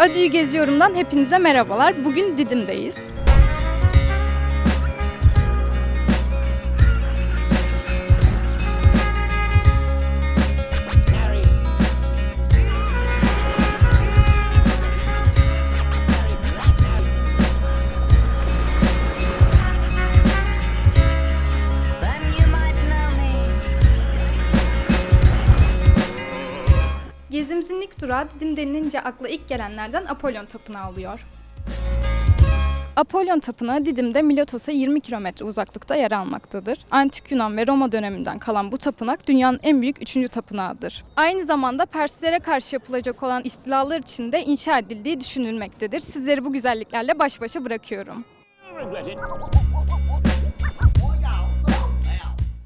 Adüyü Geziyorum'dan hepinize merhabalar. Bugün Didim'deyiz. İlk durağı Didim denilince akla ilk gelenlerden Apollon Tapınağı oluyor. Apollon Tapınağı Didim'de Miletos'a 20 kilometre uzaklıkta yer almaktadır. Antik Yunan ve Roma döneminden kalan bu tapınak dünyanın en büyük üçüncü tapınağıdır. Aynı zamanda Perslere karşı yapılacak olan istilalar için de inşa edildiği düşünülmektedir. Sizleri bu güzelliklerle baş başa bırakıyorum.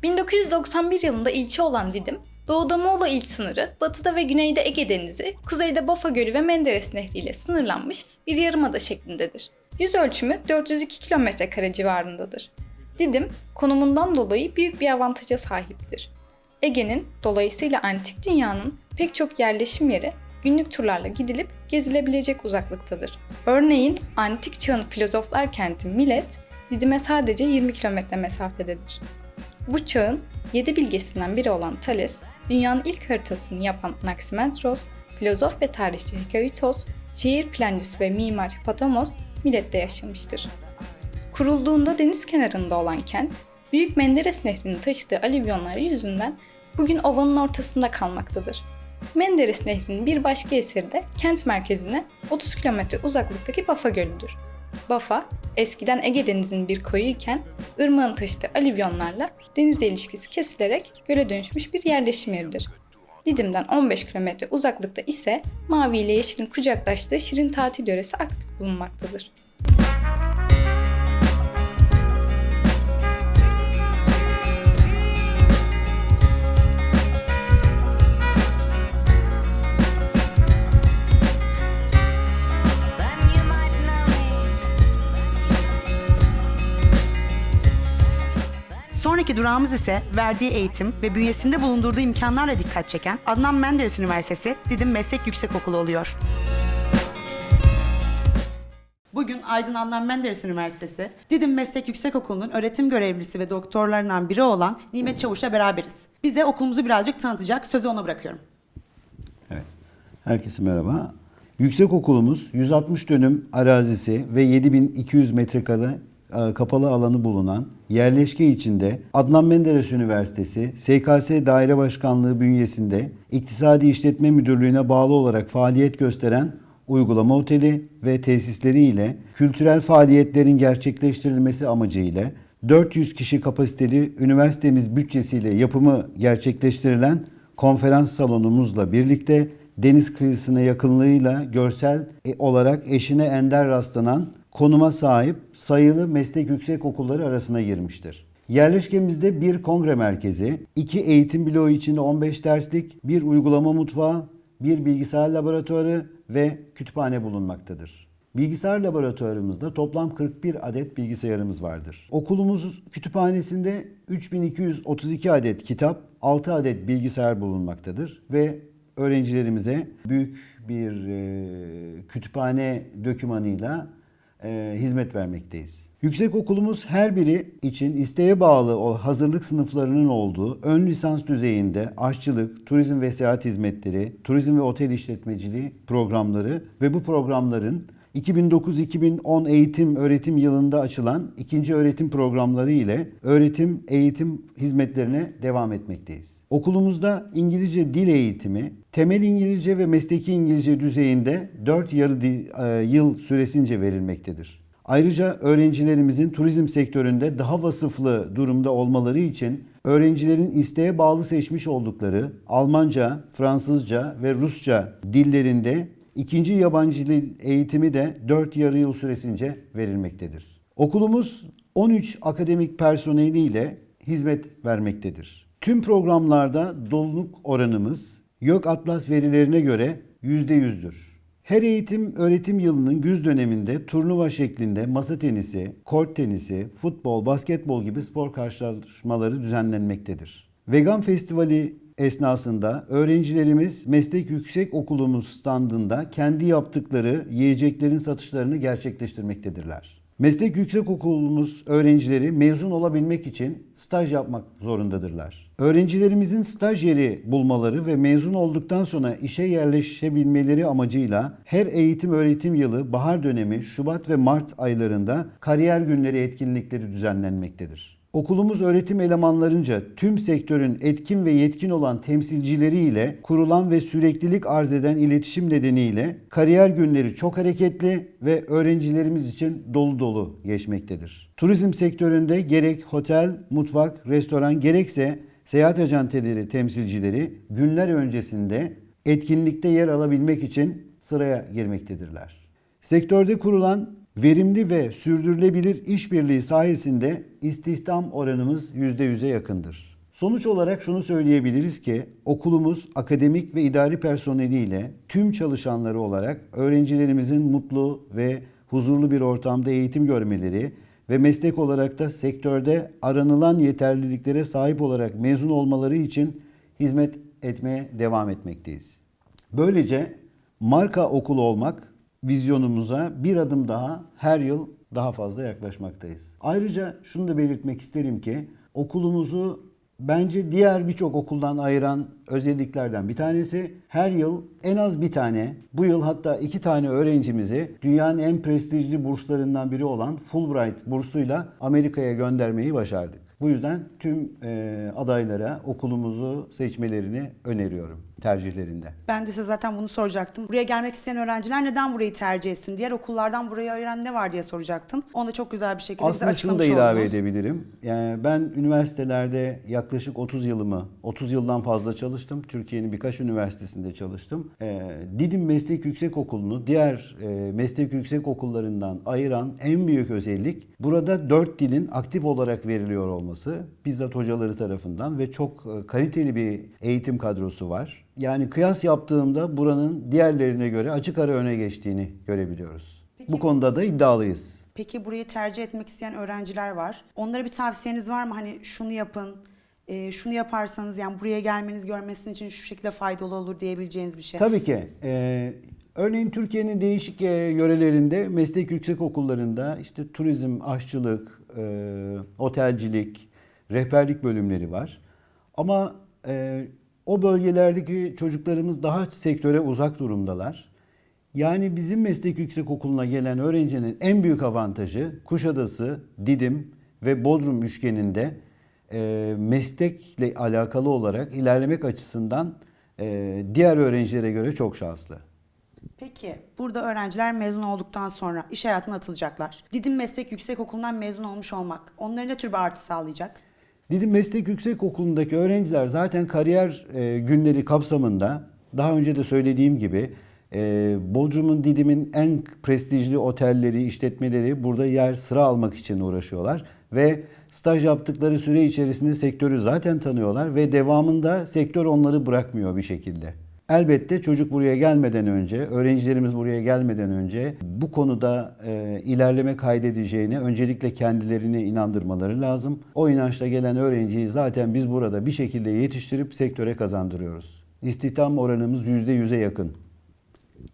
1991 yılında ilçe olan Didim, doğuda Muğla il sınırı, batıda ve güneyde Ege Denizi, kuzeyde Bafa Gölü ve Menderes Nehri ile sınırlanmış bir yarımada şeklindedir. Yüz ölçümü 402 kilometre kare civarındadır. Didim, konumundan dolayı büyük bir avantaja sahiptir. Ege'nin, dolayısıyla antik dünyanın pek çok yerleşim yeri günlük turlarla gidilip gezilebilecek uzaklıktadır. Örneğin antik çağın filozoflar kenti Milet, Didim'e sadece 20 kilometre mesafededir. Bu çağın yedi bilgesinden biri olan Thales, dünyanın ilk haritasını yapan Anaximandros, filozof ve tarihçi Hekaitos, şehir plancısı ve mimar Hippodomos Milet'te yaşamıştır. Kurulduğunda deniz kenarında olan kent, Büyük Menderes Nehri'nin taşıdığı alüvyonlar yüzünden bugün ovanın ortasında kalmaktadır. Menderes Nehri'nin bir başka eseri de kent merkezine 30 kilometre uzaklıktaki Bafa Gölü'dür. Bafa, eskiden Ege Denizi'nin bir koyuyken ırmağın taşıdığı alüvyonlarla denizle ilişkisi kesilerek göle dönüşmüş bir yerleşim yeridir. Didim'den 15 kilometre uzaklıkta ise mavi ile yeşilin kucaklaştığı şirin tatil yöresi Akbük bulunmaktadır. Durağımız ise verdiği eğitim ve bünyesinde bulundurduğu imkanlarla dikkat çeken Adnan Menderes Üniversitesi Didim Meslek Yüksekokulu oluyor. Bugün Aydın Adnan Menderes Üniversitesi Didim Meslek Yüksekokulu'nun öğretim görevlisi ve doktorlarından biri olan Nimet Çavuş'la beraberiz. Bize okulumuzu birazcık tanıtacak. Sözü ona bırakıyorum. Evet. Herkese merhaba. Yüksek okulumuz 160 dönüm arazisi ve 7200 metrekare kapalı alanı bulunan yerleşke içinde Adnan Menderes Üniversitesi SKS Daire Başkanlığı bünyesinde İktisadi İşletme Müdürlüğü'ne bağlı olarak faaliyet gösteren uygulama oteli ve tesisleri ile kültürel faaliyetlerin gerçekleştirilmesi amacıyla 400 kişi kapasiteli üniversitemiz bütçesiyle yapımı gerçekleştirilen konferans salonumuzla birlikte deniz kıyısına yakınlığıyla görsel e- olarak eşine ender rastlanan konuma sahip sayılı meslek yüksek okulları arasına girmiştir. Yerleşkemizde bir kongre merkezi, iki eğitim bloğu içinde 15 derslik, bir uygulama mutfağı, bir bilgisayar laboratuvarı ve kütüphane bulunmaktadır. Bilgisayar laboratuvarımızda toplam 41 adet bilgisayarımız vardır. Okulumuz kütüphanesinde 3232 adet kitap, 6 adet bilgisayar bulunmaktadır ve öğrencilerimize büyük bir e, kütüphane dökümanıyla e, hizmet vermekteyiz. Yüksek okulumuz her biri için isteğe bağlı o hazırlık sınıflarının olduğu ön lisans düzeyinde aşçılık, turizm ve seyahat hizmetleri, turizm ve otel işletmeciliği programları ve bu programların 2009-2010 eğitim öğretim yılında açılan ikinci öğretim programları ile öğretim eğitim hizmetlerine devam etmekteyiz. Okulumuzda İngilizce dil eğitimi, temel İngilizce ve mesleki İngilizce düzeyinde 4 yarı di- e, yıl süresince verilmektedir. Ayrıca öğrencilerimizin turizm sektöründe daha vasıflı durumda olmaları için öğrencilerin isteğe bağlı seçmiş oldukları Almanca, Fransızca ve Rusça dillerinde ikinci yabancı dil eğitimi de 4 yarı yıl süresince verilmektedir. Okulumuz 13 akademik personeliyle hizmet vermektedir. Tüm programlarda doluluk oranımız YÖK Atlas verilerine göre %100'dür. Her eğitim öğretim yılının güz döneminde turnuva şeklinde masa tenisi, kort tenisi, futbol, basketbol gibi spor karşılaşmaları düzenlenmektedir. Vegan Festivali esnasında öğrencilerimiz Meslek Yüksek Okulumuz standında kendi yaptıkları yiyeceklerin satışlarını gerçekleştirmektedirler. Meslek Yüksek Okulumuz öğrencileri mezun olabilmek için staj yapmak zorundadırlar. Öğrencilerimizin staj yeri bulmaları ve mezun olduktan sonra işe yerleşebilmeleri amacıyla her eğitim öğretim yılı bahar dönemi Şubat ve Mart aylarında kariyer günleri etkinlikleri düzenlenmektedir. Okulumuz öğretim elemanlarınca tüm sektörün etkin ve yetkin olan temsilcileriyle kurulan ve süreklilik arz eden iletişim nedeniyle kariyer günleri çok hareketli ve öğrencilerimiz için dolu dolu geçmektedir. Turizm sektöründe gerek otel, mutfak, restoran gerekse seyahat acenteleri temsilcileri günler öncesinde etkinlikte yer alabilmek için sıraya girmektedirler. Sektörde kurulan verimli ve sürdürülebilir işbirliği sayesinde istihdam oranımız %100'e yakındır. Sonuç olarak şunu söyleyebiliriz ki okulumuz akademik ve idari personeliyle tüm çalışanları olarak öğrencilerimizin mutlu ve huzurlu bir ortamda eğitim görmeleri ve meslek olarak da sektörde aranılan yeterliliklere sahip olarak mezun olmaları için hizmet etmeye devam etmekteyiz. Böylece marka okulu olmak vizyonumuza bir adım daha her yıl daha fazla yaklaşmaktayız. Ayrıca şunu da belirtmek isterim ki okulumuzu bence diğer birçok okuldan ayıran özelliklerden bir tanesi her yıl en az bir tane, bu yıl hatta iki tane öğrencimizi dünyanın en prestijli burslarından biri olan Fulbright bursuyla Amerika'ya göndermeyi başardık. Bu yüzden tüm e, adaylara okulumuzu seçmelerini öneriyorum tercihlerinde. Ben de size zaten bunu soracaktım. Buraya gelmek isteyen öğrenciler neden burayı tercih etsin? Diğer okullardan burayı ayıran ne var diye soracaktım. Onu da çok güzel bir şekilde bize Aslında şunu da açıklamış ilave oldunuz. edebilirim. Yani ben üniversitelerde yaklaşık 30 yılımı, 30 yıldan fazla çalıştım. Türkiye'nin birkaç üniversitesinde çalıştım. Ee, Didim Meslek Yüksekokulu'nu diğer e, meslek yüksek okullarından ayıran en büyük özellik burada dört dilin aktif olarak veriliyor olması. Bizzat hocaları tarafından ve çok e, kaliteli bir eğitim kadrosu var. Yani kıyas yaptığımda buranın diğerlerine göre açık ara öne geçtiğini görebiliyoruz. Bu konuda da iddialıyız. Peki burayı tercih etmek isteyen öğrenciler var. Onlara bir tavsiyeniz var mı? Hani şunu yapın, e, şunu yaparsanız yani buraya gelmeniz görmesinin için şu şekilde faydalı olur diyebileceğiniz bir şey. Tabii ki. Ee, örneğin Türkiye'nin değişik e, yörelerinde meslek yüksek okullarında işte turizm, aşçılık, e, otelcilik, rehberlik bölümleri var. Ama e, o bölgelerdeki çocuklarımız daha sektöre uzak durumdalar. Yani bizim meslek yüksek okuluna gelen öğrencinin en büyük avantajı Kuşadası, Didim ve Bodrum üçgeninde e, meslekle alakalı olarak ilerlemek açısından e, diğer öğrencilere göre çok şanslı. Peki burada öğrenciler mezun olduktan sonra iş hayatına atılacaklar. Didim Meslek Yüksekokulu'ndan mezun olmuş olmak onlara ne tür bir artı sağlayacak? Didim Meslek Yüksekokulu'ndaki öğrenciler zaten kariyer e, günleri kapsamında daha önce de söylediğim gibi e, Bodrum'un Didim'in en prestijli otelleri, işletmeleri burada yer sıra almak için uğraşıyorlar ve staj yaptıkları süre içerisinde sektörü zaten tanıyorlar ve devamında sektör onları bırakmıyor bir şekilde. Elbette çocuk buraya gelmeden önce, öğrencilerimiz buraya gelmeden önce bu konuda e, ilerleme kaydedeceğine öncelikle kendilerini inandırmaları lazım. O inançla gelen öğrenciyi zaten biz burada bir şekilde yetiştirip sektöre kazandırıyoruz. İstihdam oranımız %100'e yakın.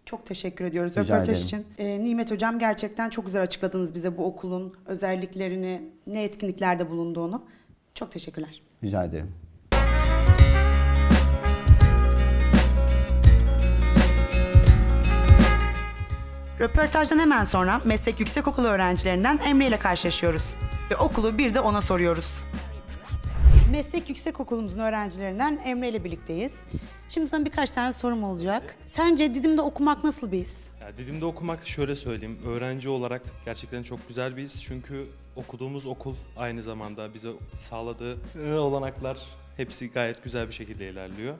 Çok teşekkür ediyoruz Rica röportaj ederim. için. Ee, Nimet Hocam gerçekten çok güzel açıkladınız bize bu okulun özelliklerini, ne etkinliklerde bulunduğunu. Çok teşekkürler. Rica ederim. Röportajdan hemen sonra Meslek Yüksekokulu öğrencilerinden Emre ile karşılaşıyoruz. Ve okulu bir de ona soruyoruz. Meslek Yüksekokulumuzun öğrencilerinden Emre ile birlikteyiz. Şimdi sana birkaç tane sorum olacak. Sence Didim'de okumak nasıl bir his? Ya Didim'de okumak şöyle söyleyeyim. Öğrenci olarak gerçekten çok güzel bir his. Çünkü okuduğumuz okul aynı zamanda bize sağladığı e, olanaklar hepsi gayet güzel bir şekilde ilerliyor.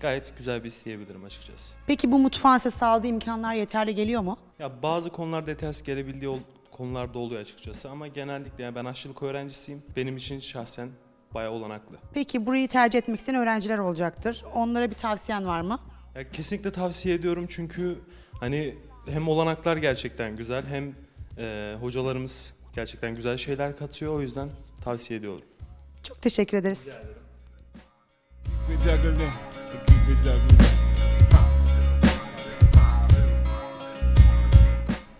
Gayet güzel bir his diyebilirim açıkçası. Peki bu mutfağın size sağladığı imkanlar yeterli geliyor mu? Ya bazı konularda yetersiz gelebildiği ol- konularda oluyor açıkçası ama genellikle yani ben aşçılık öğrencisiyim. Benim için şahsen bayağı olanaklı. Peki burayı tercih etmek isteyen öğrenciler olacaktır. Onlara bir tavsiyen var mı? Ya kesinlikle tavsiye ediyorum çünkü hani hem olanaklar gerçekten güzel hem e, hocalarımız gerçekten güzel şeyler katıyor o yüzden tavsiye ediyorum. Çok teşekkür ederiz. With juggling. Keep it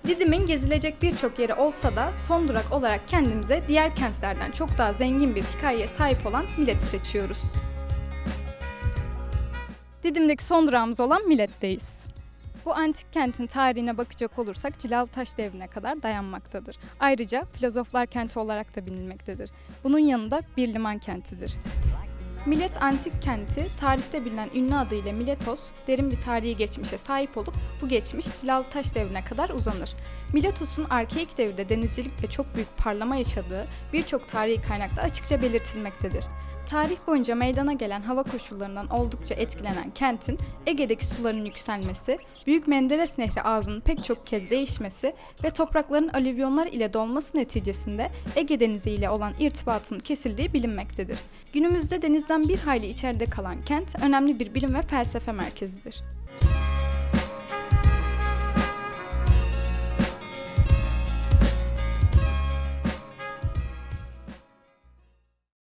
Didim'in gezilecek birçok yeri olsa da son durak olarak kendimize diğer kentlerden çok daha zengin bir hikayeye sahip olan Millet'i seçiyoruz. Didim'deki son durağımız olan Millet'teyiz. Bu antik kentin tarihine bakacak olursak Cilal Taş devrine kadar dayanmaktadır. Ayrıca filozoflar kenti olarak da bilinmektedir. Bunun yanında bir liman kentidir. Millet antik kenti, tarihte bilinen ünlü adıyla Miletos, derin bir tarihi geçmişe sahip olup bu geçmiş Cilal Taş devrine kadar uzanır. Miletos'un arkeik devirde denizcilikle çok büyük parlama yaşadığı birçok tarihi kaynakta açıkça belirtilmektedir. Tarih boyunca meydana gelen hava koşullarından oldukça etkilenen kentin Ege'deki suların yükselmesi, Büyük Menderes Nehri ağzının pek çok kez değişmesi ve toprakların alüvyonlar ile dolması neticesinde Ege Denizi ile olan irtibatının kesildiği bilinmektedir. Günümüzde denizden bir hayli içeride kalan kent önemli bir bilim ve felsefe merkezidir.